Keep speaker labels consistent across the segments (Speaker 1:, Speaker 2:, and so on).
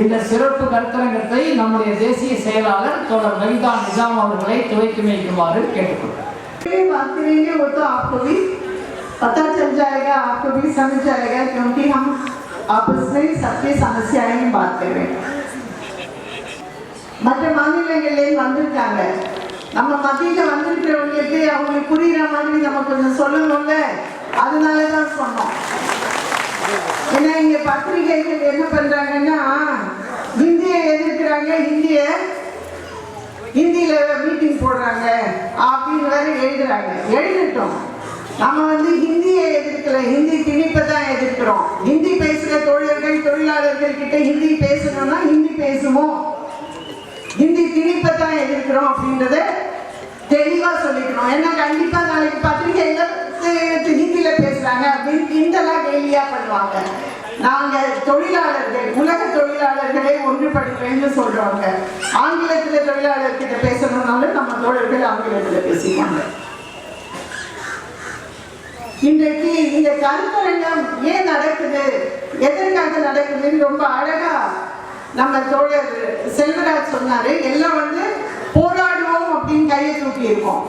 Speaker 1: இந்த சிறப்பு கருத்தரங்கத்தை நம்முடைய தேசிய செயலாளர் தோழர் வனிதா நிஜாம் அவர்களை துவக்கி வைக்குமாறு கேட்டுக்கொள்கிறேன்
Speaker 2: बात करेंगे वो तो आपको भी पता चल जाएगा आपको भी समझ जाएगा क्योंकि हम आपस में सबकी समस्याएं बात कर रहे हैं மற்ற மாநிலங்கள்லேயும் வந்திருக்காங்க நம்ம மத்தியில் வந்திருக்கிறவங்களுக்கு அவங்களுக்கு புரியுற மாதிரி நம்ம கொஞ்சம் சொல்லணும்ல அதனால தான் சொன்னோம் ஏன்னா இங்க பத்திரிகைகள் என்ன பண்றாங்கன்னா ஹிந்தியை எதிர்க்கிறாங்க இந்திய ஹிந்தியில மீட்டிங் போடுறாங்க அப்படின்னு வேற எழுதுறாங்க. எழுதிட்டோம். நம்ம வந்து ஹிந்தியை எதிர்க்கல ஹிந்தி திணிப்பை தான் எதிர்க்கிறோம். ஹிந்தி பேசுகிற தொழிலர்கள் தொழிலாளர்கள் கிட்ட ஹிந்தி பேசணும்னா ஹிந்தி பேசுவோம். ஹிந்தி திணிப்பை தான் எதிர்க்கிறோம் அப்படின்றத தெளிவாக சொல்லிக்கணும். ஏன்னா கண்டிப்பாக நாளைக்கு பத்திரிகையில பேசுறாங்க. அப்படின்னு கிண்டலா கேலியா பண்ணுவாங்க. நாங்க தொழிலாளர்கள் உலக தொழிலாளர்களை ஒன்றுபடுவேன்னு சொல்றவங்க. ஆங்கிலத்துல தொழிலாளர்கிட்ட பேசணும்னாலும் நம்ம தோழர்கள் ஆங்கிலத்துல பேசுவாங்க இன்றைக்கு இந்த கருத்தரங்கம் ஏன் நடக்குது? எதற்காக நடக்குதுன்னு ரொம்ப அழகா நம்ம தோழர் செல்வராஜ் சொன்னாரு. எல்லாம் வந்து போராடுவோம் அப்படின்னு கையை தூக்கி இருக்கோம்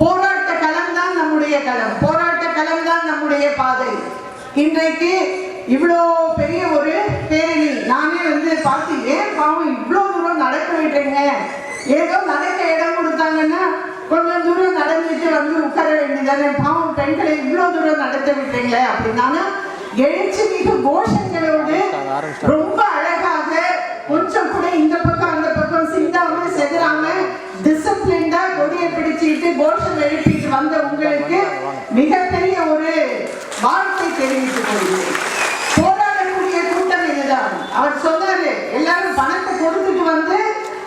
Speaker 2: போராட்ட களம் தான் நம்முடைய களம். போராட்ட களம் தான் நம்முடைய பாதை. இன்றைக்கு இவ்வளோ பெரிய ஒரு பேரணி. நானே வந்து பார்த்து ஏன் பாவம் இவ்வளோ தூரம் நடக்க விட்டுறீங்க ஏதோ நடக்க இடம் கொடுத்தாங்கன்னா கொஞ்சம் தூரம் நடந்துட்டு வந்து உட்கார வேண்டியதானே பாவம் பெண்களை இவ்வளோ தூரம் நடத்த விட்டீங்களே? அப்படின்னா எழுச்சி மிகு கோஷங்களோடு ரொம்ப அழகாக கொஞ்சம் கூட இந்த பக்கம் அந்த பக்கம் சிந்தாம செதுறாம டிசிப்ளின்டா கொடியை பிடிச்சிட்டு கோஷம் எழுப்பிட்டு வந்த உங்களுக்கு மிகப்பெரிய ஒரு வாழ்த்தை தெரிவித்துக் கொள்கிறேன். போராடக்கூடிய கூட்டம் இதுதான். அவர் சொன்னாரு எல்லாரும் பணத்தை கொடுத்துட்டு வந்து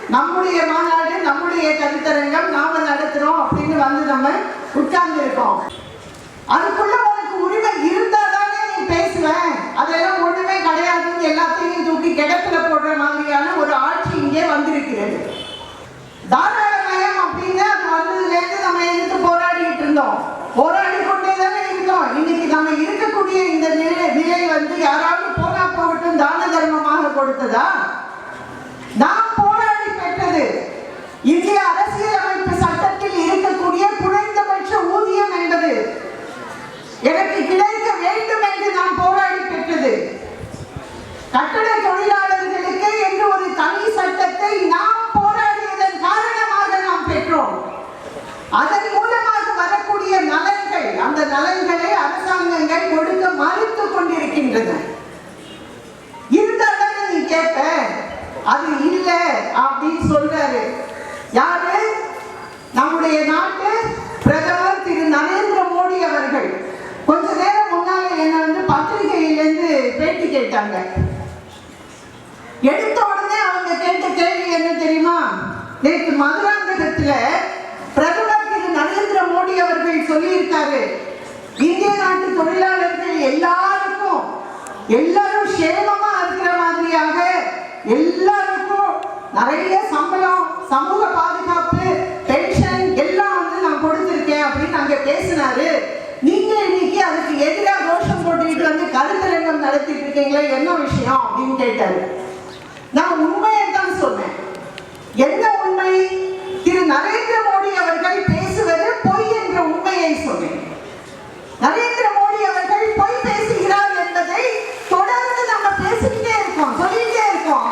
Speaker 2: நம்முடைய மாநாடு நம்முடைய கருத்தரங்கம் நாம நடத்துறோம் அப்படின்னு வந்து நம்ம உட்கார்ந்து இருக்கோம் அதுக்குள்ள உனக்கு உரிமை இருந்தா தானே நீ பேசுவேன் அதெல்லாம் ஒண்ணுமே கிடையாதுன்னு எல்லாத்தையும் தூக்கி கிடத்துல போடுற மாதிரியான ஒரு ஆட்சி இங்கே வந்திருக்கிறது. தாராளமயம் அப்படின்னு அது நம்ம எதிர்த்து போராடிட்டு இருந்தோம். போராடி கொண்டே தானே இருந்தோம். இன்னைக்கு நம்ம இருக்கக்கூடிய இந்த நிலை நிலை வந்து யாராவது போனா போகட்டும் தான தர்மமாக கொடுத்ததா? நாம் போராடி பெற்றது. இந்திய அரசியலமைப்பு சட்டத்தில் இருக்கக்கூடிய குறைந்தபட்ச ஊதியம் என்பது எனக்கு கிடைக்க வேண்டும் என்று நான் போராடி பெற்றது. கட்டட தொழிலாளர் சட்டத்தை நாம் போராடியதன் காரணமாக நாம் பெற்றோம். அதன் மூலமாக வரக்கூடிய நலன்கள் அந்த நலன்களை அரசாங்கங்கள் கொடுக்க மறுத்து கொண்டிருக்கின்றன. இருந்தாலும் நீ கேட்ப அது இல்லை அப்படின்னு சொல்றாரு. யாரு? நம்முடைய நாட்டு பிரதமர் திரு நரேந்திர மோடி அவர்கள். கொஞ்ச நேரம் முன்னால என்ன வந்து பத்திரிகையிலிருந்து பேட்டி கேட்டாங்க. எடுத்த உடனே அவங்க கேட்ட கேள்வி நேற்று மதுராந்தகத்துல பிரதமர் திரு நரேந்திர மோடி அவர்கள் சொல்லியிருக்காரு. இந்திய நாட்டு தொழிலாளர்கள் எல்லாருக்கும் எல்லாரும் சேமமா இருக்கிற மாதிரியாக எல்லாருக்கும் நிறைய சம்பளம் சமூக பாதுகாப்பு பென்ஷன் எல்லாம் வந்து நான் கொடுத்துருக்கேன் அப்படின்னு அங்க பேசினாரு. நீங்க இன்னைக்கு அதுக்கு எதிராக ரோஷம் போட்டுக்கிட்டு வந்து கருத்தரங்கம் நடத்திட்டு இருக்கீங்களே என்ன விஷயம் அப்படின்னு கேட்டாரு. நான் உண்மையை தான் சொன்னேன். என்ன உண்மை? திரு நரேந்திர மோடி அவர்கள் பேசுவது பொய் என்ற உண்மையை சொன்னேன். நரேந்திர மோடி அவர்கள் பொய் பேசுகிறார் என்பதை தொடர்ந்து நம்ம பேசிக்கிட்டே இருக்கோம் சொல்லிட்டே இருக்கோம்.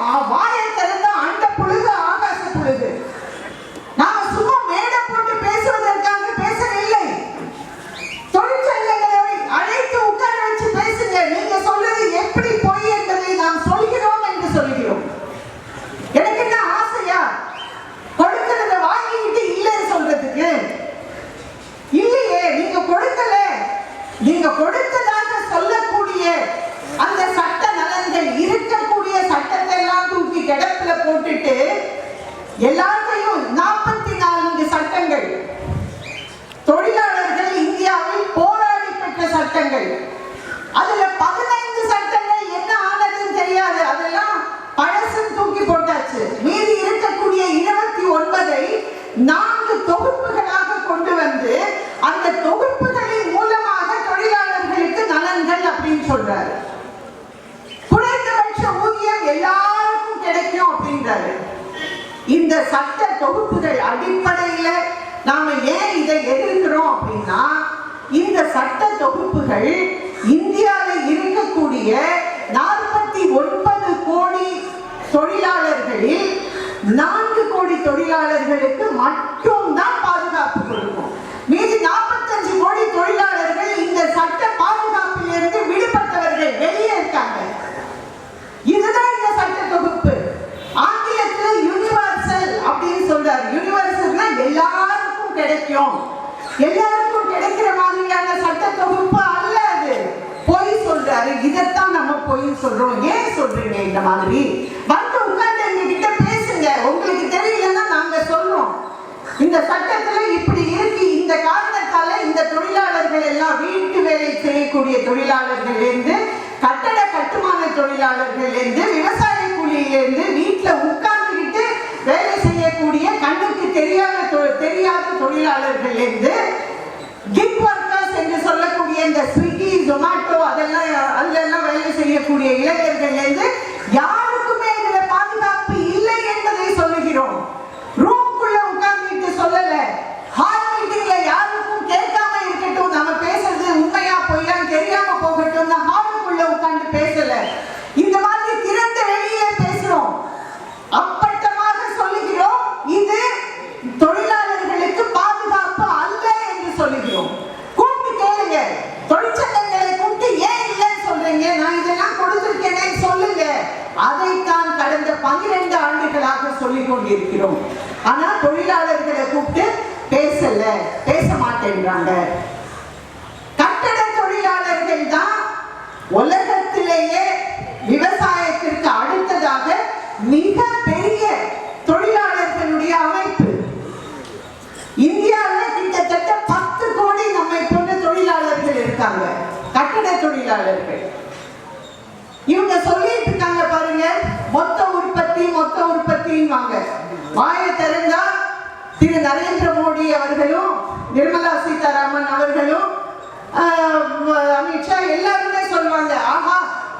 Speaker 2: அப்படின்னு சொல்றாரு. குறைந்தபட்ச ஊதியம் எல்லாருக்கும் கிடைக்கும் அப்படின்றாரு. இந்த சட்ட தொகுப்புகள் அடிப்படையில நாம ஏன் இதை எதிர்க்கிறோம் அப்படின்னா இந்த சட்ட தொகுப்புகள் இந்தியாவில் இருக்கக்கூடிய நாற்பத்தி ஒன்பது கோடி தொழிலாளர்களில் நான்கு கோடி தொழிலாளர்களுக்கு மட்டும் தான் பாதுகாப்பு கொடுக்கும். மீதி நாற்பத்தஞ்சு கோடி தொழிலாளர்கள் இந்த சட்ட அவர்கள் வெளியே இருக்காங்க இதுதான் இந்த சட்ட தொகுப்பு. ஆங்கிலத்தில் யுனிவர்சல் அப்படின்னு சொல்றாரு. யூனிவர்சல்னா எல்லாருக்கும் கிடைக்கும். எல்லாருக்கும் கிடைக்கிற மாதிரியான சட்ட தொகுப்பு அல்ல அது. பொய் சொல்றாரு. இதைத்தான் நம்ம பொய் சொல்றோம். ஏன் சொல்றீங்க இந்த மாதிரி? வந்து உட்கார்ந்து எங்க கிட்ட பேசுங்க. உங்களுக்கு தெரியலன்னா நாங்க சொல்றோம். இந்த சட்டத்துல இப்படி இருக்கு. இந்த காரணத்தால இந்த தொழிலாளர்கள் எல்லாம் வீட்டு வேலை செய்யக்கூடிய தொழிலாளர்கள் இருந்து கட்டட கட்டுமான தொழிலாளர்கள் இருந்து விவசாய கூலியிலிருந்து வீட்டுல உட்கார்ந்துக்கிட்டு வேலை செய்யக்கூடிய கண்ணுக்கு தெரியாத தெரியாத தொழிலாளர்கள் இருந்து கிக் ஒர்க்கர்ஸ் என்று சொல்லக்கூடிய இந்த ஸ்விக்கி ஜொமாட்டோ அதெல்லாம் அதிலெல்லாம் வேலை செய்யக்கூடிய இளைஞர்கள் இருந்து யாருக்குமே இதுல பாதுகாப்பு இல்லை என்பதை சொல்லுகிறோம். ரூம்குள்ள உட்கார்ந்துட்டு சொல்லல. ஹால் மீட்டிங்ல யாருக்கும் கேட்காம இருக்கட்டும் நம்ம பேசுறது உண்மையா பொய்யான்னு தெரியாம போகட்டும் ஹாலுக்குள்ள உட்கார்ந்து பேசல இந்த மாதிரி திறந்த வெளியே பேசுறோம் அப்பட்டமாக சொல்லுகிறோம் இது தொழிலாளர்களுக்கு பாதுகாப்பு அல்ல என்று சொல்லுகிறோம் கூப்பிட்டு கேளுங்க தொழிற்சங்கங்களை கூப்பிட்டு ஏன் இல்லைன்னு சொல்றீங்க நான் இதெல்லாம் கொடுத்திருக்கேனே சொல்லுங்க அதைத்தான் கடந்த பன்னிரண்டு ஆண்டுகளாக சொல்லிக் கொண்டிருக்கிறோம் ஆனா தொழிலாளர்களை கூப்பிட்டு பேசல பேச மாட்டேன்றாங்க கட்டட தொழிலாளர்கள் தான் உலகத்திலேயே விவசாயத்திற்கு அடுத்ததாக மிக பெரிய தொழிலாளர்களுடைய அமைப்பு இந்தியாவில் கிட்டத்தட்ட பத்து கோடி நம்மை போன்ற தொழிலாளர்கள் இருக்காங்க கட்டட இவங்க சொல்லிட்டு இருக்காங்க பாருங்க மொத்த உற்பத்தி மொத்த உற்பத்தின்வாங்க வாயை திறந்தா திரு நரேந்திர மோடி அவர்களும் நிர்மலா சீதாராமன் அவர்களும் அமித்ஷா எல்லாருமே சொல்லுவாங்க ஆஹா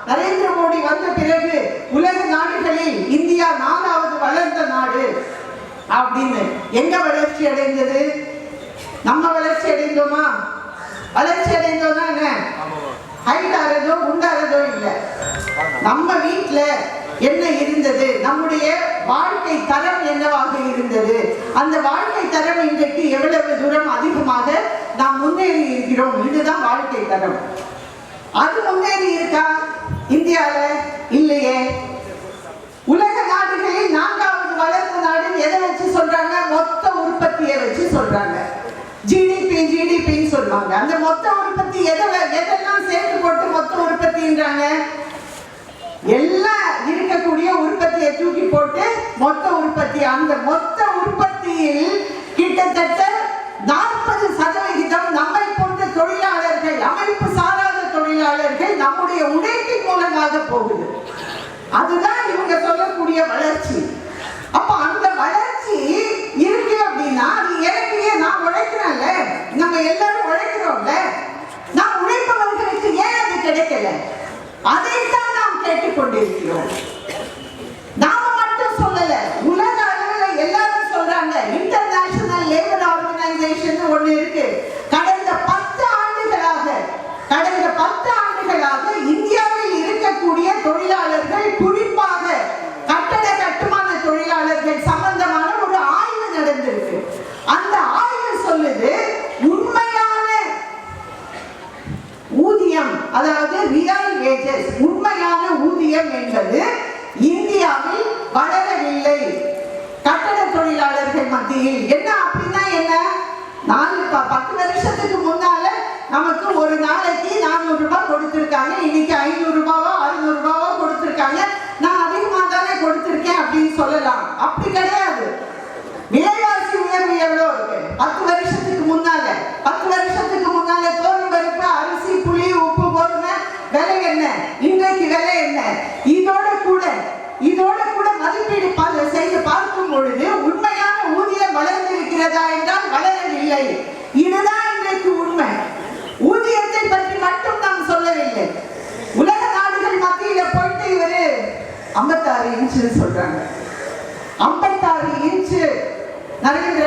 Speaker 2: நரேந்திர மோடி வந்த பிறகு உலக நாடுகளில் இந்தியா நாலாவது வளர்ந்த நாடு. அப்படின்னு எங்க வளர்ச்சி அடைந்தது? நம்ம வளர்ச்சி அடைந்தோமா? வளர்ச்சி அடைந்தோம்னா என்ன? ஐந்தாரதோ உண்டாரதோ இல்லை. நம்ம வீட்டில் என்ன இருந்தது? நம்முடைய வாழ்க்கை தரம் என்னவாக இருந்தது? அந்த வாழ்க்கை தரம் இன்றைக்கு எவ்வளவு தூரம் அதிகமாக நாம் முன்னேறி இருக்கிறோம்? இதுதான் வாழ்க்கை தரம். அது முன்னேறி இருக்கா? இந்தியால இல்லையே. உலக நாடுகளில் நான்காவது வளர்ந்த நாடுன்னு எதை வச்சு சொல்றாங்க? மொத்த உற்பத்தியை வச்சு சொல்றாங்க. ஜிடிபி ஜிடிபின்னு சொல்லுவாங்க. அந்த மொத்த உற்பத்தி எதை எதெல்லாம் சேர்த்து போட்டு மொத்த உற்பத்தின்றாங்க? எல்லாம் இருக்கக்கூடிய உற்பத்தியை தூக்கி போட்டு மொத்த உற்பத்தி அந்த மொத்த உற்பத்தியில் கிட்டத்தட்ட நாற்பது சதவிகிதம் நம்மை போன்ற தொழிலாளர்கள் அமைப்பு சாராத தொழிலாளர்கள் நம்முடைய உழைப்பின் மூலமாக போகுது. அதுதான் இவங்க சொல்லக்கூடிய வளர்ச்சி. அப்ப அந்த வளர்ச்சி அப்படின்னா அது எனக்குயே நான் உழைக்கிறேன்ல. நம்ம எல்லாரும் உழைக்கிறோம்ல. நான் உழைப்பவர்களுக்கு ஏன் அது கிடைக்கல? அதைத்தான் நாம் கேட்டுக்கொண்டிருக்கிறோம். நாம மட்டும் சொல்லல. உலக அளவுல எல்லாரும் சொல்றாங்க இன்டர்நேஷனல் லேபர் ஆர்கனைசேஷன் ஒண்ணு இருக்கு. கடந்த பத்து ஆண்டுகளாக கடந்த பத்து ஆண்டுகளாக இந்தியாவில் இருக்கக்கூடிய தொழிலாளர்கள் குறிப்பாக கட்டட கட்டுமான தொழிலாளர்கள் சம்பந்தமான ஒரு ஆய்வு நடந்திருக்கு அந்த ஆய்வு சொல்லுது உண்மையான ஊதியம் அதாவது ரியல் வேஜஸ் உண்மையான ஊதியம் என்பது இந்தியாவில் வளரவில்லை கட்டட தொழிலாளர்கள் மத்தியில் என்ன அப்படின்னா என்ன நாலு ப- பத்து வருஷத்துக்கு முன்னால நமக்கு ஒரு நாளைக்கு நானூறு ரூபாய் கொடுத்திருக்காங்க இன்னைக்கு ஐநூறு ரூபாவோ அறுநூறு ரூபாவோ கொடுத்திருக்காங்க நான் அதிகமா தானே கொடுத்திருக்கேன் அப்படின்னு சொல்லலாம் அப்படி கிடையாது விலைவாசி உயர்வு எவ்வளவு இருக்கு பத்து வருஷத்துக்கு முன்னால பத்து வருஷத்துக்கு முன்னால தோல் பருப்பு அரிசி புளி உப்பு கோதுமை விலை என்ன இன்றைக்கு விலை என்ன இதோட கூட இதோட கூட மதிப்பீடு பா- செய்து பார்க்கும் பொழுது உண்மையான ஊதியம் வளர்ந்திருக்கிறதா என்றால் வளரவில்லை இதுதான் இன்றைக்கு உண்மை ஊதியத்தை பற்றி மட்டும் நாம் சொல்லவில்லை உலக நாடுகள் மத்தியில போயிட்டு இவரு ஐம்பத்தாறு இன்ச்சு சொல்றாங்க நரேந்திர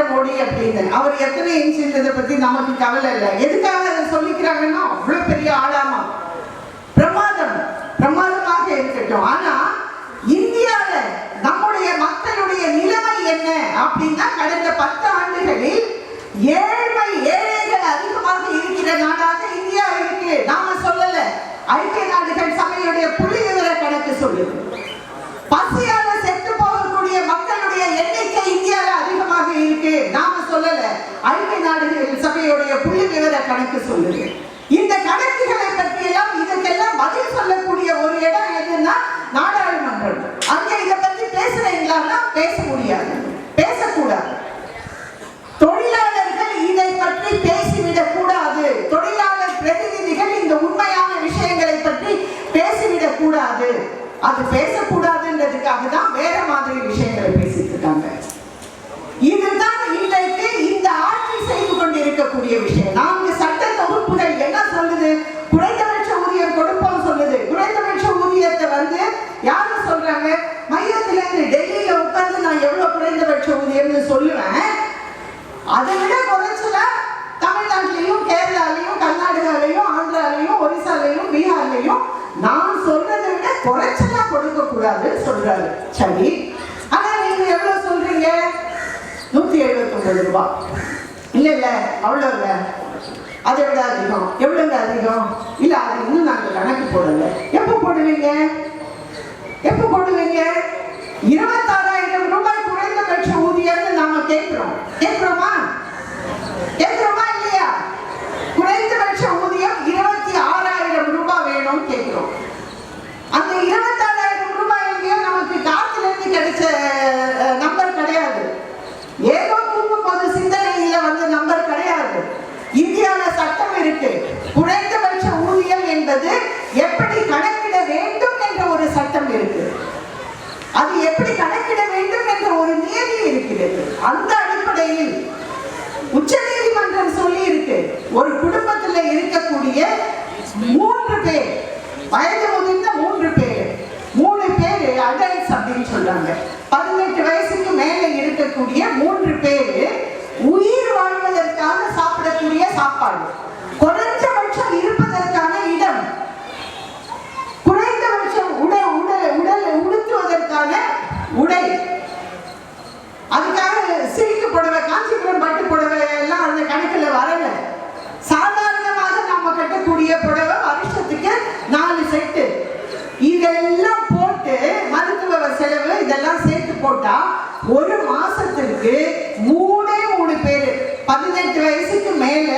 Speaker 2: மோடி அவர் எத்தனை இன்ச்சுன்றதை பத்தி நமக்கு கவலை இல்லை. எதுக்காக அதை சொல்லிக்கிறாங்கன்னா அவ்வளவு பெரிய ஆளாமா? பிரமாதம். பிரமாதமாக இருக்கட்டும். ஆனா இந்தியால நம்முடைய மக்களுடைய நிலைமை என்ன அப்படின்னா கடந்த பத்து ஆண்டுகளில் ஏழ்மை ஏழைகள் அதிகமாக இருக்கிற நாடாக இந்தியா இருக்கு. நாம சொல்லல. ஐக்கிய நாடுகள் சபையுடைய புள்ளி விவர கணக்கு சொல்லுது. பசியால செத்து போகக்கூடிய மக்களுடைய எண்ணிக்கை இந்தியால அதிகமாக இருக்கு நாம சொல்லல ஐக்கிய நாடுகள் சபையுடைய புள்ளி விவர கணக்கு சொல்லுது. இந்த கணக்குகளை பற்றி எல்லாம் இதற்கெல்லாம் பதில் சொல்லக்கூடிய ஒரு இடம் எதுன்னா நாடாளுமன்றம் அங்க இதை பத்தி பேசுறீங்களான்னா பேச முடியாது பேசக்கூடாது தொழிலாளர்கள் இதை பற்றி பேசிவிடக் கூடாது தொழிலாளர் பிரதிநிதிகள் இந்த உண்மையான விஷயங்களை பற்றி பேசிவிடக் கூடாது அது பேசக்கூடாதுன்றதுக்காக தான் வேற மாதிரி விஷயங்களை பேசிட்டு இருக்காங்க இதுதான் இன்றைக்கு இந்த ஆட்சி செய்து கொண்டிருக்கக்கூடிய விஷயம் நான்கு சட்ட தொகுப்புகள் என்ன சொல்லுது குறைந்தபட்ச ஊதியம் கொடுப்போம் சொல்லுது குறைந்தபட்ச ஊதியத்தை வந்து யாரு சொல்றாங்க. மையத்துல இருந்து டெல்லியில உட்கார்ந்து நான் எவ்வளவு குறைந்தபட்ச ஊதியம்னு சொல்லுவேன். அதை விட குறைச்சல தமிழ்நாட்டிலையும் கேரளாலையும் கர்நாடகாலையும் ஆந்திராலையும் ஒரிசாலையும் பீகார்லையும் நான் சொல்றதை விட குறைச்சலா கொடுக்க கூடாதுன்னு சொல்றாரு. சரி. ஆனா நீங்க எவ்வளவு சொல்றீங்க? நூத்தி எழுபத்தி ஒன்பது ரூபாய் இல்ல இல்ல. அவ்வளவு இல்ல அதை விட அதிகம்? எவ்வளவுங்க அதிகம்? இல்ல அது இன்னும் நாங்க கணக்கு போடல. எப்போ போடுவீங்க? எப்போ இருபத்தாறாயிரம் ரூபாய் குறைந்தபட்ச ஊதியம்னு நாம கேட்கிறோம். கேட்கிறோமா? கேட்கிறோமா இல்லையா? குறைந்தபட்ச ஊதியம் இருபத்தி ஆறாயிரம் ரூபாய் வேணும்னு கேட்கிறோம். அந்த இருபத்தாறாயிரம் ரூபாய் எங்கேயோ நமக்கு காத்துல இருந்து கிடைச்ச நம்பர் கிடையாது. ஏதோ தூங்கும் போது சிந்தனையில வந்த நம்பர் கிடையாது. இந்தியாவில் சட்டம் இருக்கு. குறைந்தபட்ச ஊதியம் என்பது எப்படி கணக்கிட வேண்டும் என்ற ஒரு சட்டம் இருக்கு. அது எப்படி கணக்கிட வேண்டும் என்ற ஒரு நியதி இருக்கிறது. அந்த அடிப்படையில் உச்சநீதிமன்றம் சொல்லி இருக்கு ஒரு குடும்பத்துல இருக்கக்கூடிய மூன்று பேர் வயது முதிர்ந்த மூன்று பேர் மூணு பேர் அடல்ட்ஸ் அப்படின்னு சொல்றாங்க. பதினெட்டு வயசுக்கு மேல இருக்கக்கூடிய மூன்று பேர் உயிர் வாழ்வதற்காக சாப்பிடக்கூடிய சாப்பாடு. குறைஞ்சபட்சம் இருப்பதற்கான இடம் குறைந்தபட்சம் உடல் உடல் உடல் உடுத்துவதற்கான உடை அதுக்காக சில்க் புடவை காஞ்சிபுரம் பட்டு புடவை எல்லாம் கணக்குல வரல. சாதாரணமாக நம்ம கட்டக்கூடிய புடவை வருஷத்துக்கு நாலு செட்டு இதெல்லாம் போட்டு மருத்துவ செலவு இதெல்லாம் சேர்த்து போட்டா ஒரு மாசத்திற்கு மூணே மூணு பேர் பதினெட்டு வயசுக்கு மேல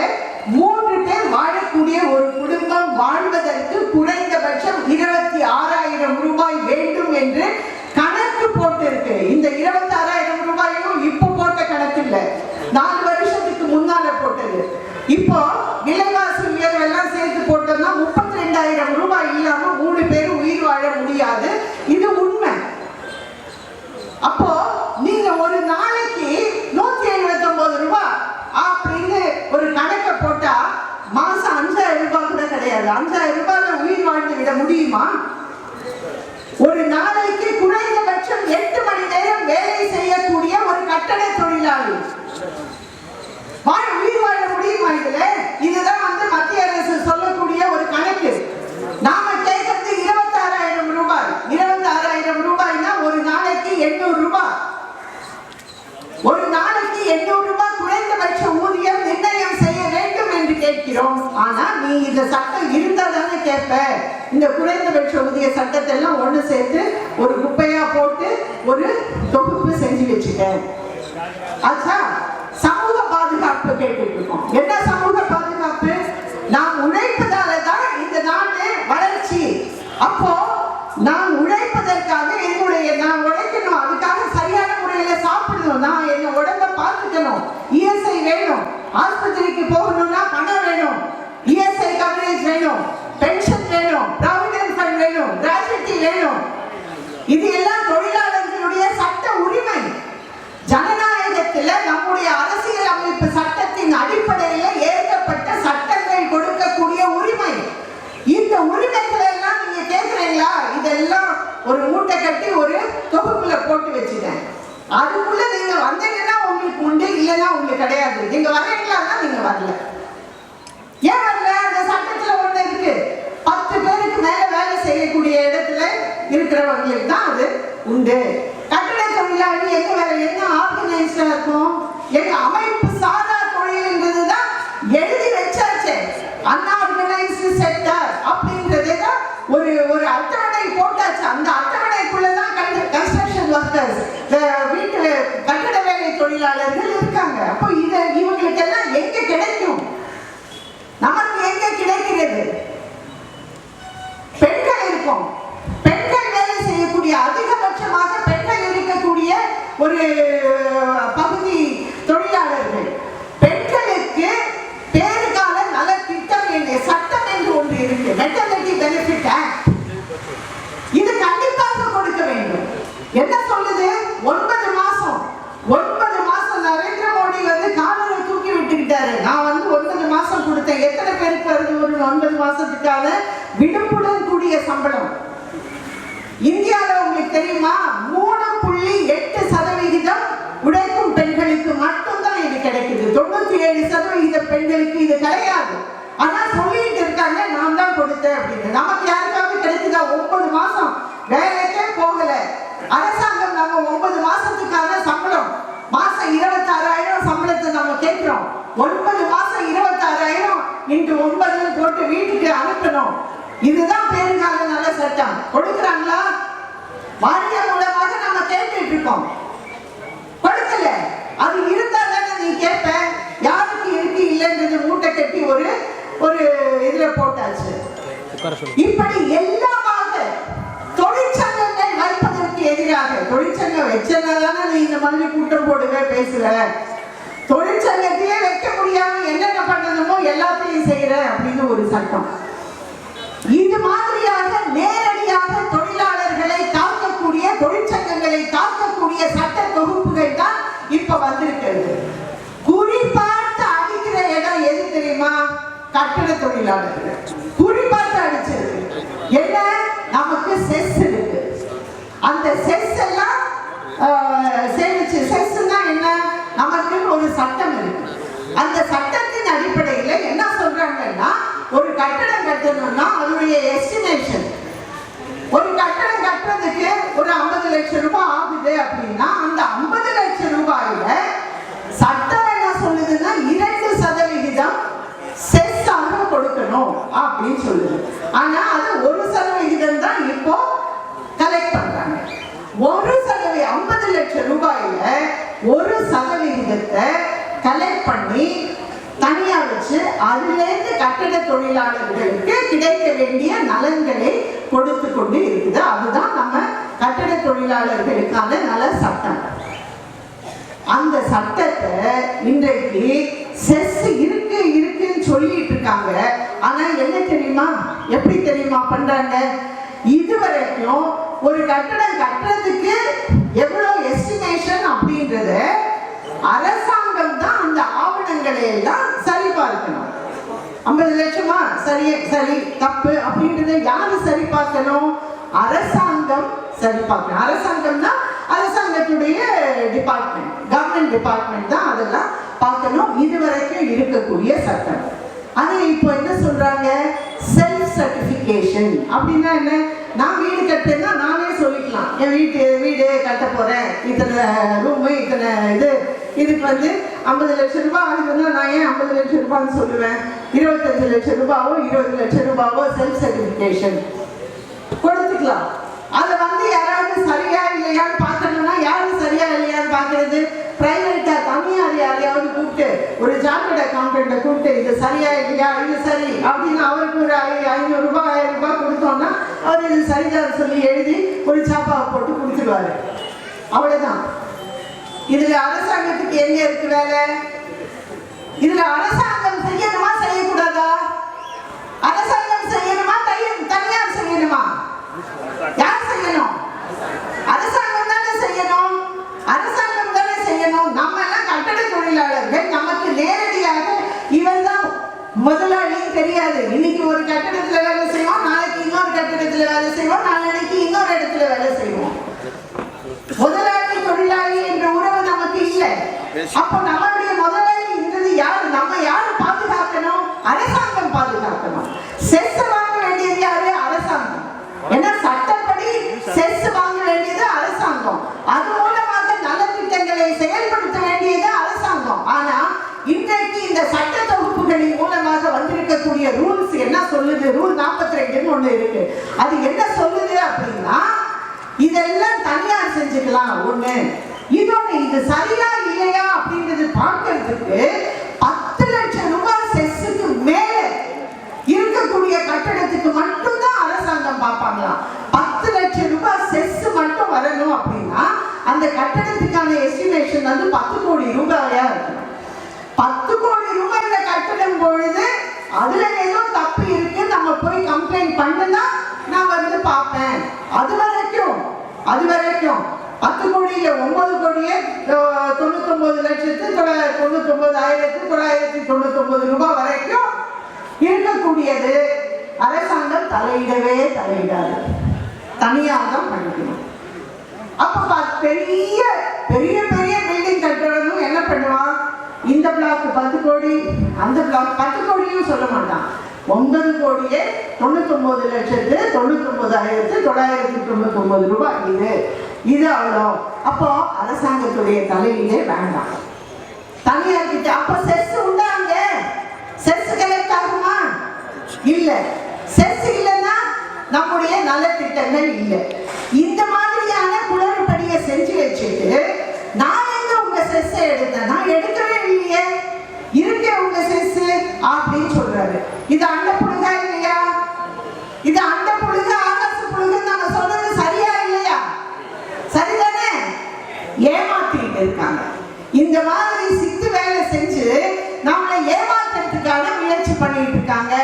Speaker 2: மூன்று பேர் வாழக்கூடிய ஒரு குடும்பம் வாழ்வதற்கு குறைந்தபட்சம் இருபத்தி ஆறாயிரம் ரூபாய் வேண்டும் என்று கணக்கு போட்டிருக்கு இந்த இருபத்தி ஆறாயிரம் ரூபாயும் இப்போ போட்ட கணக்கு இல்ல நாலு வருஷத்துக்கு முன்னால போட்டது இப்போ விலைவாசி உயர்வு எல்லாம் சேர்த்து போட்டோம்னா முப்பத்தி ரெண்டாயிரம் ரூபாய் இல்லாம மூணு பேர் உயிர் வாழ முடியாது இது உண்மை அப்போ நீங்க ஒரு நாளைக்கு நூத்தி எழுபத்தி ஒன்பது ரூபாய் அப்படின்னு ஒரு கணக்கை போட்டா மாசம் அஞ்சாயிரம் ரூபாய் கூட கிடையாது அஞ்சாயிரம் ரூபாய்ல உயிர் வாழ்ந்து விட முடியுமா ஒரு நாளைக்கு குறைந்தபட்சம் எட்டு மணி நேரம் வேலை செய்யக்கூடிய ஒரு கட்டட தொழிலாளி. வாழ உயிர் வாழ முடியுமா இதுல? இதுதான் வந்து மத்திய அரசு சொல்லக்கூடிய ஒரு கணக்கு. நாம கேட்கறது இருபத்தாறாயிரம் ரூபாய். இருபத்தாறாயிரம் ரூபாய்னா ஒரு நாளைக்கு எண்ணூறு ரூபாய். ஒரு நாளைக்கு எண்ணூறு ரூபாய் குறைந்தபட்ச ஊதியம் நிர்ணயம் செய்ய வேண்டும் என்று கேட்கிறோம். ஆனா நீ இந்த சட்டம் இருந்தால் தானே கேட்ப? இந்த குறைந்தபட்ச ஊதிய சட்டத்தை எல்லாம் ஒண்ணு சேர்த்து ஒரு குப்பையா போட்டு ஒரு தொகுப்பு செஞ்சு வச்சுட்டேன். ஆச்சா சமூக பாதுகாப்பு கேட்டுட்டு இருக்கோம் என்ன சமூக பாதுகாப்பு? நாம் உழைப்பதால தான் இந்த நாடு வளர்ச்சி. அப்போ நான் உழைப்பதற்காக என்னுடைய நான் உழைக்கணும் அதுக்காக சரியான முறையில சாப்பிடணும் நான் என்ன உடம்ப பார்த்துக்கணும். இஎஸ்ஐ வேணும். ஆஸ்பத்திரிக்கு போகணும்னா பணம் வேணும். இஎஸ்ஐ கவரேஜ் வேணும். பென்ஷன் வேணும் ப்ராவிடன்ட் ஃபண்ட் வேணும் கிராஜுவிட்டி வேணும். இது எல்லாம் தொழிலாளர்களுடைய சட்ட உரிமை. ஜனநாயகத்தில் நம்முடைய அரசியல் அமைப்பு சட்டத்தின் அடிப்படையில் ஏற்கப்பட்ட சட்டங்கள் கொடுக்கக்கூடிய உரிமை. இந்த உரிமைகளை எல்லாம் நீங்க கேக்குறீங்களா? இதெல்லாம் ஒரு மூட்டை கட்டி ஒரு தொகுப்புல போட்டு வச்சுட்டேன். அதுக்குள்ள நீங்க வந்தீங்கன்னா உங்களுக்கு உண்டு இல்லைன்னா உங்களுக்கு கிடையாது. நீங்க தான் நீங்க வரல ஏன் வரல அந்த சட்டத்துல ஒண்ணு இருக்கு பத்து பேருக்கு மேல வேலை செய்யக்கூடிய இடத்துல இருக்கிறவங்களுக்கு தான் அது உண்டு. கட்டட தொழிலாளி எங்க வேற என்ன ஆர்கனைஸ்டா இருக்கும்? எங்க அமைப்பு சாரா தொழில் தான் எழுதி வச்சாச்சே. அன்ஆர்கனைஸ்டு செக்டர் அப்படின்றதே தான் ஒரு ஒரு அட்டவணை போட்டாச்சு. அந்த அட்டவணைக்குள்ள தான் கன்ஸ்ட்ரக்ஷன் ஒர்க்கர்ஸ் வீட்டு கட்டட வேலை தொழிலாளர்கள் இருக்காங்க. அப்போ இதை இவங்களுக்கு எல்லாம் எங்க கிடைக்கும்? நமக்கு எங்க கிடைக்கிறது பெண்கள் இருக்கும் பெண்கள் வேலை செய்யக்கூடிய அதிகபட்சமாக பெண்கள் இருக்கக்கூடிய ஒரு பகுதி தொழிலாளர்கள் பெண்களுக்கு பேறுகால நல திட்டம் என்ற சட்டம் என்று ஒன்று இருக்கு மெட்டர்னிட்டி பெனிஃபிட் ஆக்ட் இது கண்டிப்பாக கொடுக்க வேண்டும் என்ன சொல்லுது ஒன்பது மாசம் ஒன்பது மாசம் நரேந்திர மோடி வந்து காலரை தூக்கி விட்டுக்கிட்டாரு நான் வந்து ஒன்பது மாசம் கொடுத்தேன் எத்தனை பேருக்கு வருது ஒரு ஒன்பது மாசத்துக்கான விடுப்புடன் கூடிய சம்பளம் இந்தியாவில் உங்களுக்கு தெரியுமா மூணு புள்ளி எட்டு சதவிகிதம் உழைக்கும் பெண்களுக்கு மட்டும்தான் இது கிடைக்குது தொண்ணூத்தி ஏழு சதவிகித பெண்களுக்கு இது கிடையாது ஆனா சொல்லிட்டு இருக்காங்க நான் தான் கொடுத்தேன் அப்படின்னு நமக்கு யாருக்காவது கிடைக்குதா ஒன்பது மாசம் வேலைக்கே போகல அரசாங்கம் நம்ம ஒன்பது மாசத்துக்கான சம்பளம். மாசம் இருபத்தாறாயிரம் சம்பளத்தை நம்ம கேட்கிறோம். ஒன்பது மாசம் இருபத்தாறாயிரம் இன்று ஒன்பது போட்டு வீட்டுக்கு அனுப்பணும். இதுதான் பேருகால நல்ல சட்டம். கொடுக்குறாங்களா? வாரிய மூலமாக நம்ம கேட்டுட்டு இருக்கோம். கொடுக்கல. அது இருந்தா தானே நீ கேட்ப. யாருக்கு இருக்கு இல்லைன்றது மூட்டை கட்டி ஒரு ஒரு இதுல போட்டாச்சு. இப்படி எல்லாமாக எதிராக தொழிற்சங்கம் வச்சதானே நீ இந்த மாதிரி கூட்டம் போடுவ பேசுற. தொழிற்சங்கத்தையே வைக்க முடியாம என்னென்ன பண்ணணுமோ எல்லாத்தையும் செய்யற அப்படின்னு ஒரு சட்டம். இது மாதிரியாக நேரடியாக தொழிலாளர்களை தாக்கக்கூடிய தொழிற்சங்கங்களை தாக்கக்கூடிய சட்ட தொகுப்புகள் தான் இப்ப வந்திருக்கிறது. குறிப்பார்த்து அடிக்கிற இடம் எது தெரியுமா? கட்டட தொழிலாளர்கள். குறிப்பார்த்து அடிச்சது என்ன? நமக்கு செஸ் இருக்கு அந்த செஸ் எல்லாம் சேமிச்சு செஸ்னா என்ன? நமக்கு ஒரு சட்டம் இருக்கு. அந்த சட்டத்தின் அடிப்படையில் என்ன சொல்றாங்கன்னா ஒரு கட்டடம் கட்டணும்னா அதனுடைய எஸ்டிமேஷன் ஒரு கட்டடம் கட்டுறதுக்கு ஒரு ஐம்பது லட்சம் ரூபாய் ஆகுது அப்படின்னா அந்த ஐம்பது லட்சம் ரூபாயில சட்டம் என்ன சொல்லுதுன்னா இரண்டு சதவிகிதம் செஸ் ஆக கொடுக்கணும் அப்படின்னு சொல்லுது. ஆனா அது ஒரு சதவிகிதம் தான் இப்போ கலெக்ட் பண்றாங்க. ஒரு சதவீதம் ஐம்பது லட்சம் ரூபாயில ஒரு சதவிகிதத்தை கலெக்ட் பண்ணி தனியா வச்சு அதிலிருந்து கட்டிட தொழிலாளர்களுக்கு கிடைக்க வேண்டிய நலன்களை கொடுத்து கொண்டு இருக்குது. அதுதான் நம்ம கட்டிட தொழிலாளர்களுக்கான நல சட்டம். அந்த சட்டத்தை இன்றைக்கு செஸ் இருக்கு இருக்குன்னு சொல்லிட்டு இருக்காங்க. ஆனா என்ன தெரியுமா? எப்படி தெரியுமா பண்றாங்க? இதுவரைக்கும் ஒரு கட்டடம் கட்டுறதுக்கு எவ்வளவு எஸ்டிமேஷன் அப்படின்றத அரசாங்கம் தான் அந்த ஆவணங்களை எல்லாம் சரி பார்க்கணும். ஐம்பது லட்சமா? சரி சரி தப்பு அப்படின்றத யாரு சரி பார்க்கணும்? அரசாங்கம் சரி பார்க்கணும். அரசாங்கம் தான் அரசாங்கத்துடைய டிபார்ட்மெண்ட் கவர்மெண்ட் டிபார்ட்மெண்ட் தான் அதெல்லாம் பார்க்கணும். இதுவரைக்கும் இருக்கக்கூடிய சட்டம். ஆனா இப்போ என்ன சொல்றாங்க? செல் சர்டிஃபிகேஷன் அப்படின்னா என்ன? நான் வீடு கட்டுறேன்னா நானே சொல்லிக்கலாம். என் வீட்டு வீடு கட்ட போறேன். இத்தனை ரூமு இத்தனை இது. இதுக்கு வந்து ஐம்பது லட்சம் ரூபாய் ஆகுதுன்னா நான் ஏன் ஐம்பது லட்சம் ரூபான்னு சொல்லுவேன்? இருபத்தஞ்சு லட்சம் ரூபாவோ இருபது லட்சம் ரூபாவோ செல்ஃப் சர்டிஃபிகேஷன் கொடுத்துக்கலாம். அதை வந்து யாராவது சரியா இல்லையான்னு பார்க்கணும்னா யாரும் சரியா இல்லையான்னு பார்க்கறது? பிரைவேட்டா தனியார் யாரையாவது கூப்பிட்டு ஒரு ஜாக்கெட் அக்கௌண்டண்ட்டை கூப்பிட்டு இது சரியா இல்லையா? இது சரி அப்படின்னு அவர் ஒரு ஐ- ஐநூறு ரூபாய் ஆயிரம் ரூபாய் கொடுத்தோம்னா அவர் இது சரிதான் சொல்லி எழுதி ஒரு சாப்பாவை போட்டு கொடுத்துருவாரு. அவ்வளவுதான். இதுல அரசாங்கத்துக்கு எங்க இருக்கு வேலை? இதுல அரசாங்கம் செய்யணுமா செய்யக்கூடாதா? அரசாங்கம் செய்யணுமா தைய- தனியார் செய்யணுமா? யார் செய்யணும்? அரசாங்கம் தானே செய்யணும். அரசாங்கம் தானே செய்யணும். நம்ம எல்லாம் கட்டட தொழிலாளர்கள். முதலாளியும் தெரியாது. இன்னைக்கு ஒரு கட்டிடத்துல வேலை செய்வோம் நாளைக்கு இன்னொரு கட்டிடத்துல வேலை செய்வோம் நாளைக்கு இன்னொரு இடத்துல வேலை செய்வோம். முதலாளி தொழிலாளி என்ற உறவு நமக்கு இல்லை. அப்போ நம்ம வந்திருக்கக்கூடிய ரூல்ஸ் என்ன சொல்லுது? ரூல் 42 ரெண்டுன்னு ஒண்ணு இருக்கு. அது என்ன சொல்லுது அப்படின்னா இதெல்லாம் தனியார் செஞ்சுக்கலாம் ஒண்ணு. இன்னொன்னு இது சரியா இல்லையா அப்படின்றது பார்க்கறதுக்கு பத்து லட்சம் ரூபாய் செஸ்ஸுக்கு மேல இருக்கக்கூடிய கட்டடத்துக்கு மட்டும்தான் அரசாங்கம் பார்ப்பாங்களாம் பத்து லட்சம் ரூபாய் செஸ் மட்டும் வரணும் அப்படின்னா அந்த கட்டடத்துக்கான எஸ்டிமேஷன் வந்து பத்து கோடி ரூபாயா இருக்கும் பத்து கோடி ரூபாய்ல கட்டடம் பொழுது அதுல ஏதோ தப்பு இருக்கு நம்ம போய் கம்ப்ளைண்ட் பண்ணுனா நான் வந்து பார்ப்பேன். அது வரைக்கும் அது வரைக்கும். பத்து கோடியில ஒன்பது கோடியே தொண்ணூத்தி ஒன்பது லட்சத்து தொண்ணூத்தி ஒன்பது ஆயிரத்தி தொள்ளாயிரத்தி தொண்ணூத்தி ஒன்பது ரூபாய் வரைக்கும் இருக்கக்கூடியது. அரசாங்கம் தலையிடவே தலையிடாது. தனியாக தான் பண்ணிக்கணும். அப்ப பெரிய பெரிய பெரிய பில்டிங் கட்டணும் என்ன பண்ணுவான் இந்த பிளாக்கு பத்து கோடி அந்த பிளாக் பத்து கோடியும் சொல்ல மாட்டான். ஒன்பது கோடியே தொண்ணூத்தொன்பது லட்சத்து தொண்ணூத்தொன்பதாயிரத்து தொள்ளாயிரத்தி தொண்ணூத்தொம்பது ரூபாய். இது இது அவ்வளோ அப்போ அரசாங்கத்துடைய தலையிலே வேண்டாம். தனியார் கிட்ட அப்ப செஸ் உண்டாங்க செஸ் கலெக்ட் ஆகுமா? இல்ல. செஸ் இல்லைன்னா நம்முடைய நல்ல திட்டங்கள் இல்லை. இந்த மாதிரியான குளறுபடியை செஞ்சு வச்சுட்டு நான் எங்க உங்க செஸ்ஸை எடுத்தேன் நான் எடுக்கவே இருக்கே உங்க சிசு அப்படின்னு சொல்றாரு. இது அந்த புழுதா இல்லையா? இது அந்த புழுகு ஆகாச புழுகு நம்ம சொல்றது சரியா இல்லையா? சரிதானே? ஏமாத்திட்டு இருக்காங்க. இந்த மாதிரி சித்து வேலை செஞ்சு நம்மளை ஏமாத்துறதுக்கான முயற்சி பண்ணிட்டு இருக்காங்க.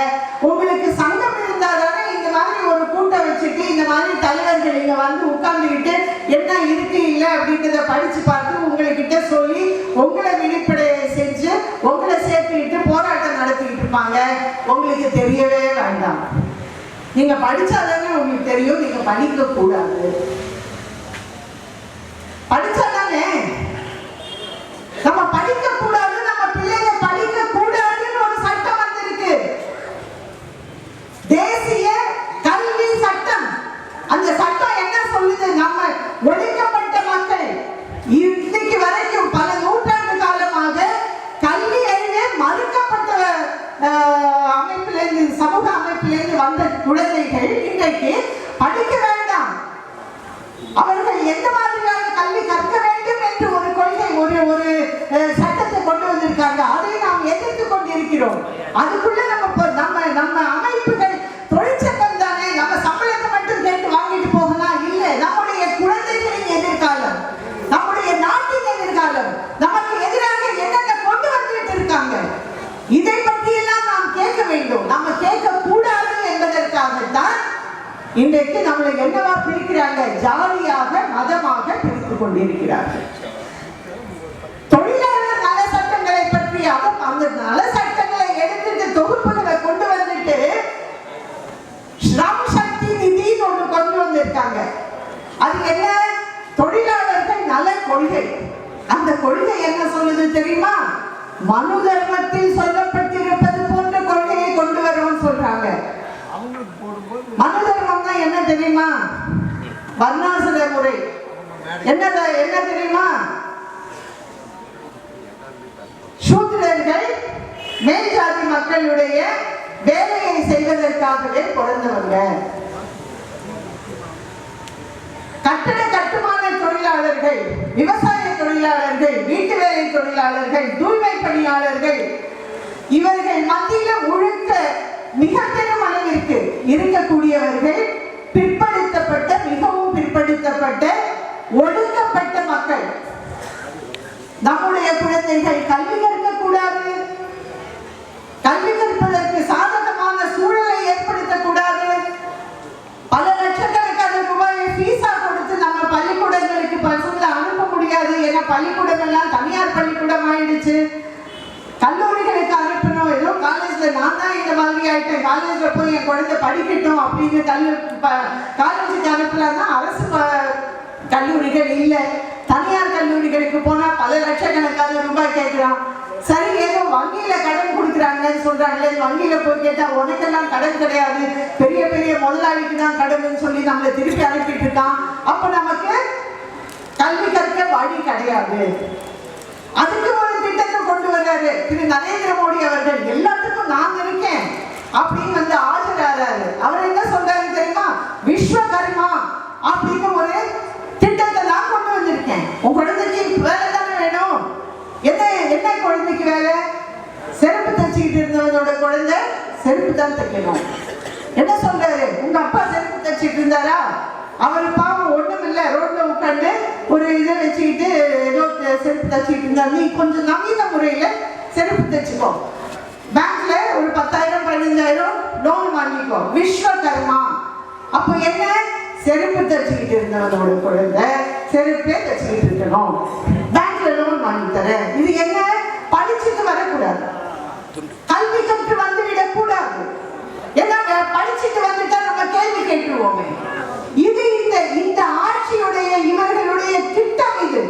Speaker 2: உங்களுக்கு சங்கம் இருந்தா தானே இந்த மாதிரி ஒரு கூட்டம் வச்சுட்டு இந்த மாதிரி தலைவர்கள் இங்க வந்து உட்கார்ந்துக்கிட்டு என்ன இருக்கு இல்லை அப்படின்றத படிச்சு பார்த்து உங்ககிட்ட சொல்லி உங்களை உங்களுக்கு தெரியவே வேண்டாம். நீங்க படிச்சாதானே உங்களுக்கு தெரியும் நீங்க படிக்க கூடாது படிச்சாதானே நம்ம படிக்க கூடாது நம்ம பிள்ளைங்க படிக்க கூடாதுன்னு ஒரு சட்டம் வந்திருக்கு தேசிய கல்வி சட்டம் அந்த சட்டம் என்ன சொல்லுது நம்ம ஒடுக்கப்பட்ட மக்கள் இன்னைக்கு வரைக்கும் பல நூற்றாண்டு காலமாக கல்வி அறிவே மறுக்கப்பட்ட அஹ், அமைப்பிலிருந்து சமூக அமைப்பிலிருந்து வந்த குழந்தைகள் இன்றைக்கு படிக்க வேண்டாம். அவர்கள் எந்த மாதிரியான கல்வி கற்க வேண்டும் என்று ஒரு கொள்கை ஒரு ஒரு அஹ், சட்டத்தை கொண்டு வந்திருக்காங்க. அதை நாம் எதிர்த்து கொண்டிருக்கிறோம். அதுக்குள்ள நம்ம போ- நம்ம நம்ம அமைப்புகள் தொழிற்சங்கம் தானே நம்ம சம்பளத்தை மட்டும் கேட்டு வாங்கிட்டு போகலாம் இல்ல நம்முடைய குழந்தைகளின் எதிர்காலம் நம்முடைய நாட்டின் எதிர்காலம் நமக்கு எதிராக என்னென்ன கொண்டு வந்துட்டு இருக்காங்க இதை பற்றியெல்லாம் நாம் கேட்க வேண்டும் நம்ம கேட்க கூடாது என்பதற்காகத்தான் இன்றைக்கு நம்மளை என்னவா பிரிக்கிறாங்க ஜாதியாக மதமாக பிரித்துக் கொண்டிருக்கிறார்கள். தொழிலாளர் நல சட்டங்களை பற்றி அவர் அந்த நல சட்டங்களை எடுத்துட்டு தொகுப்புகளை கொண்டு வந்துட்டு ஸ்ரம் சக்தி நிதின்னு ஒண்ணு கொண்டு வந்திருக்காங்க. அது என்ன? தொழிலாளர்கள் நல கொள்கை. அந்த கொள்கை என்ன சொல்லுது தெரியுமா? மனு தர்மத்தில் சொல்லப்பட்டிருப்பது போன்ற கொள்கையை கொண்டு வரும் சொல்றாங்க. மனு தர்மம்னா என்ன தெரியுமா? வர்ணாசிர முறை. என்ன என்ன தெரியுமா? சூத்திரர்கள் மேல் ஜாதி மக்களுடைய வேலையை செய்வதற்காகவே பிறந்தவங்க. கட்டட கட்டுமான தொழிலாளர்கள் விவசாய தொழிலாளர்கள் வீட்டு வேலை தொழிலாளர்கள் தூய்மை பணியாளர்கள் இவர்கள் மத்தியில முழுக்க மிக பெரும் அளவிற்கு இருக்கக்கூடியவர்கள் பிற்படுத்தப்பட்ட மிகவும் பிற்படுத்தப்பட்ட ஒடுக்கப்பட்ட மக்கள் நம்முடைய குழந்தைகள் கல்வி கற்கக்கூடாது. கல்வி கற்பதற்கு சாதகமான சூழலை ஏற்படுத்தக்கூடாது. பல லட்சக்கணக்கான ரூபாயை ஃபீஸா கொடுத்து நம்ம பள்ளிக்கூடங்களுக்கு பசங்களை அனுப்ப முடியாது ஏன்னா பள்ளிக்கூடம் எல்லாம் தனியார் பள்ளிக்கூடம் ஆயிடுச்சு. கல்லூரிகளுக்கு அனுப்பணும் ஏதோ காலேஜ்ல நான் தான் இந்த மாதிரி ஆயிட்டேன். காலேஜ்ல போய் என் குழந்தை படிக்கட்டும் அப்படின்னு கல்லு காலேஜுக்கு அனுப்பலாம்னா அரசு கல்லூரிகள் இல்லை. தனியார் கல்லூரிகளுக்கு போனா பல லட்சக்கணக்கான ரூபாய் கேட்கிறான் சரி ஏதோ வங்கியில கடன் கொடுக்குறாங்கன்னு சொல்றாங்களே வங்கியில போய் கேட்டா உனக்கெல்லாம் கடன் கிடையாது. பெரிய பெரிய முதலாளிக்கு தான் கடன் சொல்லி நம்மளை திருப்பி அனுப்பிட்டு இருக்கான். அப்ப நமக்கு கல்வி கற்க வழி கிடையாது. அதுக்கு ஒரு திட்டத்தை கொண்டு வர்றாரு. திரு. நரேந்திர மோடி அவர்கள் எல்லாத்துக்கும் நான் இருக்கேன் அப்படின்னு வந்து ஆஜராகிறாரு அவர் என்ன சொல்ற தெரியுமா விஸ்வகர்மா அப்படின்னு ஒரு திட்டத்தை நான் கொண்டு வந்திருக்கேன் உன் குழந்தைக்கு வேலை தானே வேணும் என்ன என்ன குழந்தைக்கு வேலை செருப்பு தச்சுக்கிட்டு இருந்தவனோட குழந்தை செருப்பு தான் தைக்கணும். என்ன சொல்றாரு? உங்க அப்பா செருப்பு தச்சுட்டு இருந்தாரா? அவர் பாவம் ஒண்ணும் இல்ல. ரோட்ல உட்காந்து ஒரு இதை வச்சுக்கிட்டு ஏதோ செருப்பு தச்சுக்கிட்டு இருந்தாரு. நீ கொஞ்சம் நவீன முறையில செருப்பு தச்சுக்கோ. பேங்க்ல ஒரு பத்தாயிரம் பதினஞ்சாயிரம் லோன் வாங்கிக்கோ. விஸ்வகர்மா. அப்போ என்ன? செருப்பு தச்சுக்கிட்டு இருந்தவனோட குழந்தை செருப்பே தச்சுக்கிட்டு இருக்கணும். பேங்க்ல லோன் வாங்கி தரேன் இது என்ன? படிச்சுட்டு வரக்கூடாது. கல்வி கற்று வந்துவிடக் கூடாது ஏன்னா படிச்சுட்டு வந்துட்டா நம்ம கேள்வி கேட்டுருவோமே. இது இந்த இந்த ஆட்சியுடைய இவர்களுடைய திட்டம் இது.